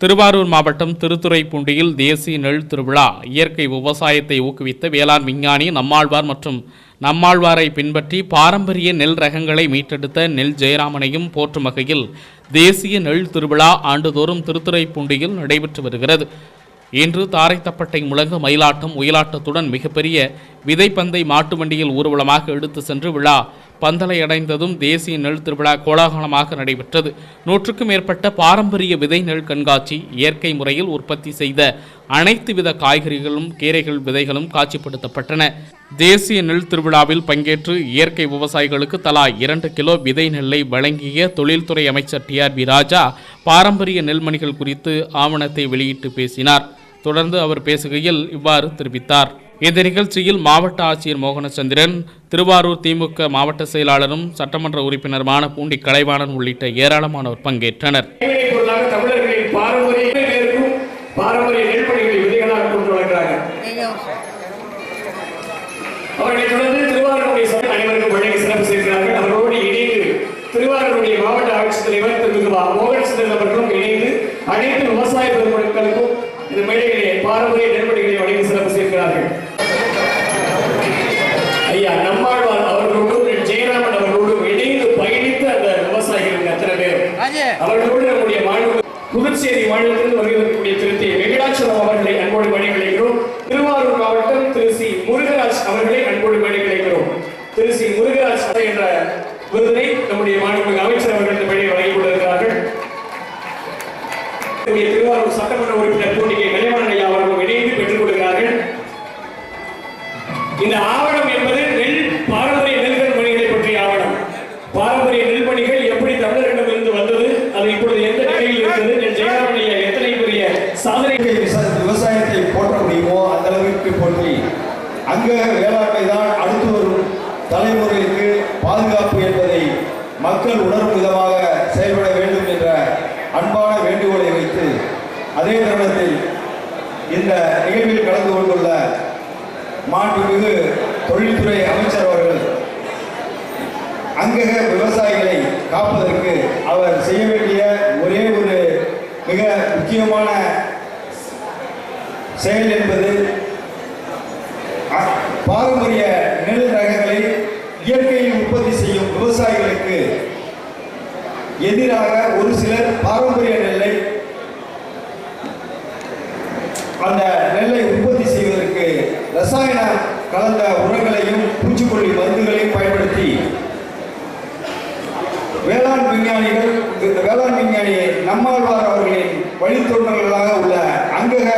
திருவாரூர் மாவட்டம் திருத்துறைப்பூண்டியில் தேசிய நெல் திருவிழா. இயற்கை விவசாயத்தை ஊக்குவித்த வேளாண் விஞ்ஞானி நம்மாழ்வார் மற்றும் நம்மாழ்வாரை பின்பற்றி பாரம்பரிய நெல் ரகங்களை மீட்டெடுத்த நெல் ஜெயராமனையும் போற்றும் வகையில் தேசிய நெல் திருவிழா ஆண்டுதோறும் திருத்துறைப்பூண்டியில் நடைபெற்று வருகிறது. இன்று தாரைத்தப்பட்டை முழங்க மயிலாட்டம் ஒயிலாட்டத்துடன் மிகப்பெரிய விதைப்பந்தை மாட்டு வண்டியில் ஊர்வலமாக எடுத்து சென்று விழா பந்தலை அடைந்ததும் தேசிய நெல் திருவிழா கோலாகலமாக நடைபெற்றது. நூற்றுக்கும் மேற்பட்ட பாரம்பரிய விதை நெல் கண்காட்சி இயற்கை முறையில் உற்பத்தி செய்த அனைத்து வித காய்கறிகளும் கீரைகள் விதைகளும் காட்சிப்படுத்தப்பட்டன. தேசிய நெல் திருவிழாவில் பங்கேற்று இயற்கை விவசாயிகளுக்கு தலா இரண்டு கிலோ விதை நெல்லை வழங்கிய தொழில்துறை அமைச்சர் டி ஆர் பி ராஜா பாரம்பரிய நெல்மணிகள் குறித்து ஆவணத்தை வெளியிட்டு பேசினார். தொடர்ந்து அவர் பேசுகையில் இவ்வாறு தெரிவித்தார். இந்த நிகழ்ச்சியில் மாவட்ட ஆட்சியர் மோகனச்சந்திரன் திருவாரூர் திமுக மாவட்ட செயலாளரும் சட்டமன்ற உறுப்பினருமான பூண்டி கலைவாணன் உள்ளிட்ட ஏராளமானோர் பங்கேற்றனர் கைவினைப் பொருளாக தமிழர்களின் பாரம்பரிய பேருக்கும் பாரம்பரிய நெல்மணிகளை விதைகளாக கொண்டு வளர்க்கிறாங்க அவர்களை தொடர்ந்து திருவாரூருடைய சபை அனைவருக்கும் வழங்கி சிறப்பு சேர்க்கிறார்கள் அவர்களோடு இணைந்து திருவாரூருடைய மாவட்ட ஆட்சித்தலைவர் திரு. மோகன்சந்திரன் அவர்களும் இணைந்து அனைத்து விவசாய பெருமக்களுக்கும் இந்த மேடையிலே பாரம்பரிய நெல்மணிகளை வழங்கி சிறப்பு சேர்க்கிறார்கள். ஐயா நம்மாழ்வார் அவர்களோடும் ஜெயராமன் அவர்களோடும் இணைந்து பயணித்த அந்த விவசாயிகள் அத்தனை பேரும் அவர்களோடு நம்முடைய மாநில புதுச்சேரி மாநிலத்திலிருந்து வருகிறக்கூடிய திருத்தி வெங்கடாச்சலம் அவர்களை அன்போடு பணிகளைக்கிறோம். திருவாரூர் மாவட்டம் திரு சி. முருகராஜ் அவர்களை அன்போடு பணிகளைக்கிறோம். திரு சி. முருகராஜ் என்ற விருதினை நம்முடைய மாநில அமைச்சர் சாதனை விவசாய- விவசாயத்தை போற்ற முடியுமோ அந்த அளவிற்கு போற்றி அங்க வேளாண்மை தான் அடுத்து வரும் தலைமுறைக்கு பாதுகாப்பு என்பதை மக்கள் உணரும் விதமாக செயல்பட வேண்டும் என்ற அன்பான வேண்டுகோளை வைத்து அதே தருணத்தில் இந்த நிகழ்வில் கலந்து கொண்டுள்ள மாண்புமிகு தொழில்துறை அமைச்சர் அவர்கள் அங்கக விவசாயிகளை காப்பதற்கு அவர் செய்ய வேண்டிய ஒரே ஒரு மிக முக்கியமான செயல் என்பது பாரம்பரிய நெல் ரகங்களை இயற்கையில் உற்பத்தி செய்யும் விவசாயிகளுக்கு எதிராக ஒரு சிலர் பாரம்பரிய நெல்லை அந்த நெல்லை உற்பத்தி செய்வதற்கு ரசாயன கலந்த உரங்களையும் பூச்சிக்கொல்லி மருந்துகளையும் பயன்படுத்தி வேளாண் விஞ்ஞானிகள் இந்த வேளாண் விஞ்ஞானியை நம்மாழ்வார் அவர்களின் வழித்தொண்டர்களாக உள்ள அங்கக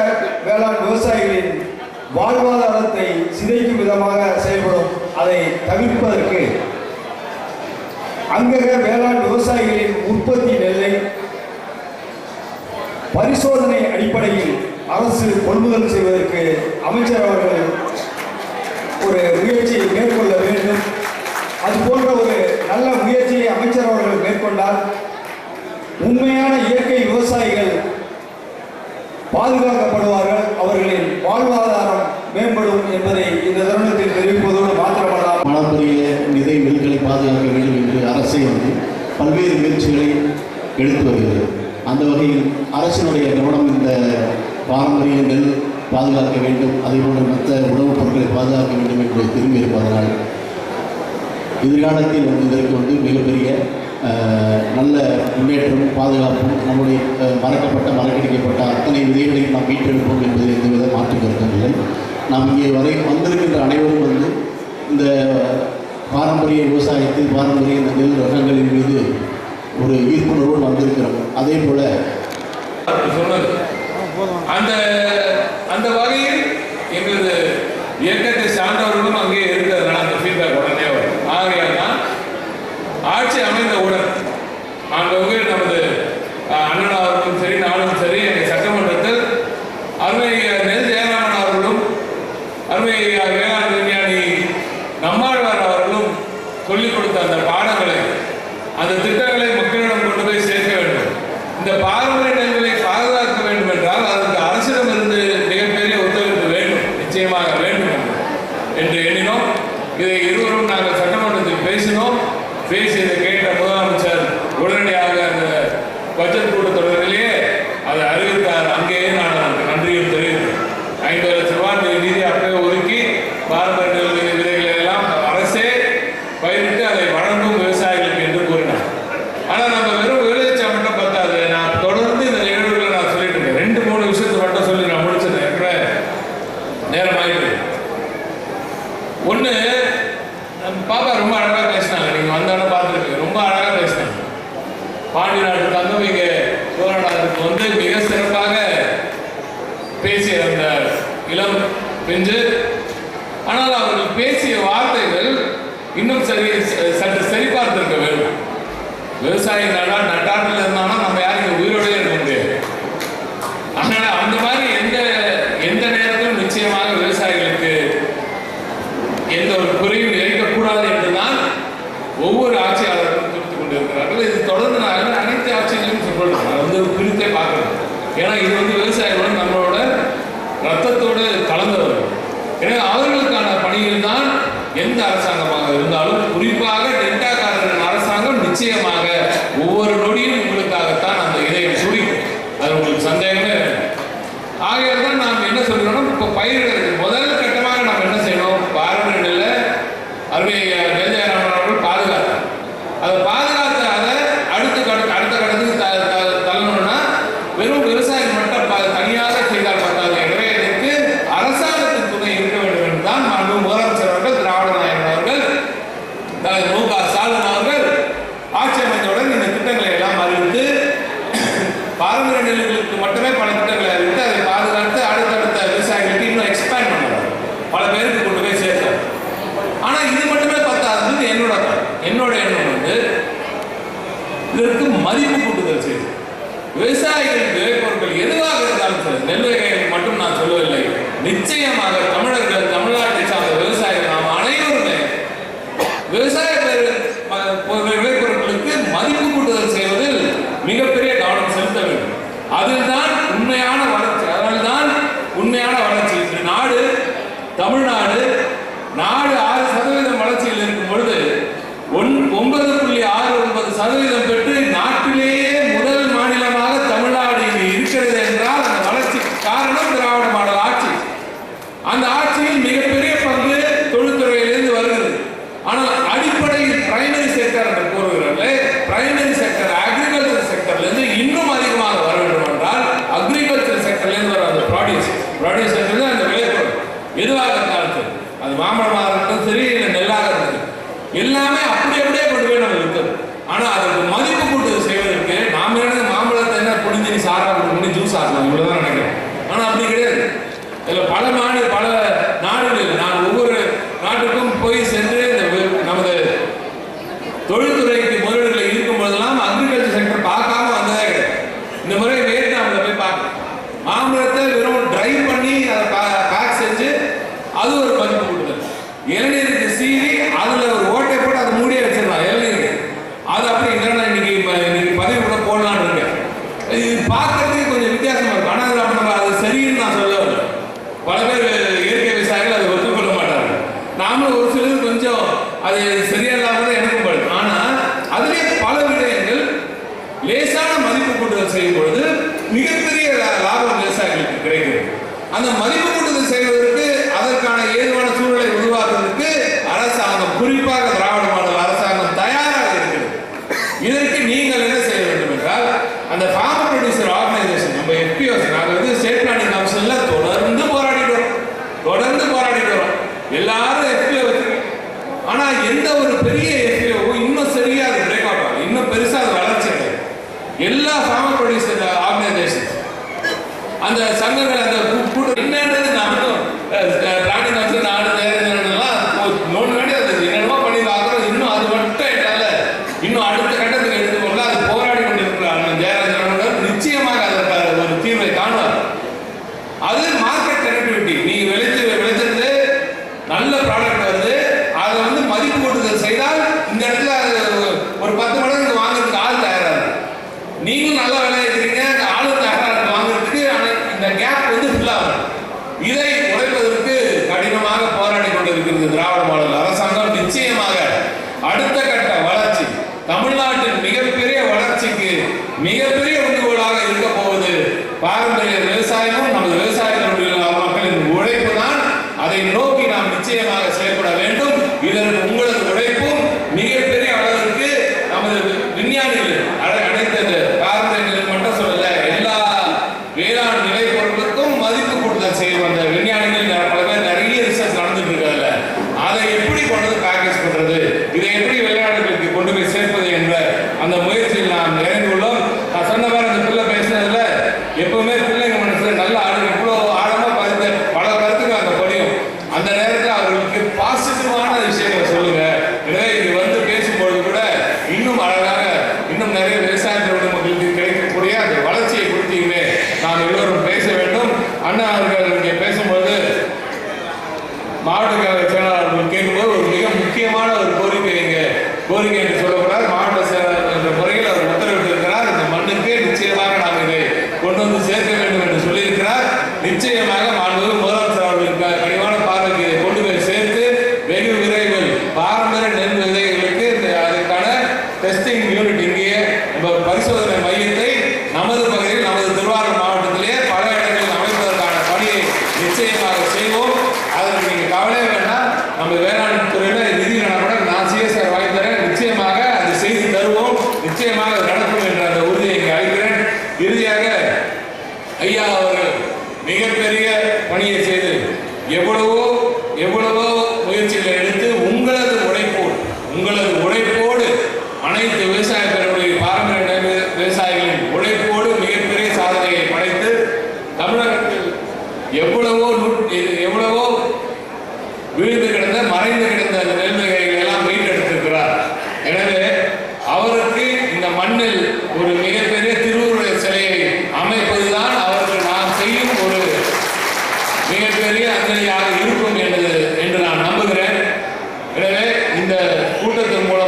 வேளாண் விவசாயிகளின் வாழ்வாதாரத்தை சிதைக்கும் விதமாக செயல்படும் அதை தவிர்ப்பதற்கு அங்கக வேளாண் விவசாயிகளின் உற்பத்தி நெல்லை பரிசோதனை அடிப்படையில் அரசு கொள்முதல் செய்வதற்கு அமைச்சர் அவர்கள் ஒரு முயற்சியை மேற்கொள்ள வேண்டும். அது போன்ற ஒரு நல்ல முயற்சியை அமைச்சர் அவர்கள் மேற்கொண்டால் உண்மையான இயற்கை விவசாயிகள் பாதுகாக்கப்படுவார்கள் அவர்களின் வாழ்வாதாரம் மேம்படும் என்பதை இந்த தருணத்தில் தெரிவிப்பதோடு மாத்திரமல்லாமல் பாரம்பரிய விதை நெல்களை பாதுகாக்க வேண்டும் என்று அரசை வந்து பல்வேறு முயற்சிகளை எடுத்து வருகிறது. அந்த வகையில் அரசினுடைய கவனம் இந்த பாரம்பரிய நெல் பாதுகாக்க வேண்டும். அதேபோல மற்ற உணவுப் பொருட்களை பாதுகாக்க வேண்டும் என்று திரும்பி இருப்பதனால் எதிர்காலத்தில் வந்து இதற்கு வந்து மிகப்பெரிய நல்ல முன்னேற்றம் பாதுகாப்பும் நம்முடைய மறக்கப்பட்ட மறக்கடிக்கப்பட்ட அத்தனை விதைகளையும் நாம் மீட்டெடுப்போம் என்பதில் எந்தவித மாற்று கருத்தும் இல்லை. நாம் இங்கே வரை வந்திருக்கின்ற அனைவரும் வந்து இந்த பாரம்பரிய விவசாயத்தில் பாரம்பரிய இந்த நெல் ரகங்களின் மீது ஒரு ஈர்ப்புணர்வோடு வந்திருக்கிறோம் அதே போல அந்த அந்த வகையில் எங்களது இயக்கத்தை சார்ந்தவர்களும் அங்கே இருக்கிறதுனால அந்த ஃபீட்பேக் உடனே வரும். ஆகையால் தான் ஆட்சி அமைந்தவுடன் அந்த வகையில் நிச்சயமாக வேண்டும் என்று எண்ணினோம். இதை இருவரும் நாங்கள் சட்டமன்றத்தில் பேசினோம். பேசி இதை கேட்ட இன்னும் சரி சற்று சரிபார்த்திருக்க வேண்டும். விவசாயி நடா நட்டாட்டில் இருந்தாலும் நம்ம யாரும் உயிரோடய இருக்க முடியாது. அதனால் அந்த மாதிரி எந்த எந்த நேரத்திலும் நிச்சயமாக விவசாயிகளுக்கு எந்த ஒரு குறையும் இழைக்கக்கூடாது என்று தான் ஒவ்வொரு ஆட்சியாளர்களும் குறித்து கொண்டிருக்கிறார்கள். இது தொடர்ந்து நாங்கள் அனைத்து ஆட்சியிலையும் சொல்லணும் நான் வந்து குறித்தே பார்க்கணும். ஏன்னா இது வந்து விவசாயிகளோட நம்மளோட ரத்தத்தோடு கலந்து வரும் எனவே அவர்களுக்கான பணிகள் தான் எந்த அரசாங்கமாக இருந்தாலும் புரிந்து அதுதான் உண்மையான வரத்து இதில் பல மாநில பல நாடுகளில் நான் നേരെയുള്ള மிகப்பெரிய அக்கறையாக இருக்கும் என்று என்று நான் நம்புகிறேன். எனவே இந்த கூட்டத்தின் மூலம்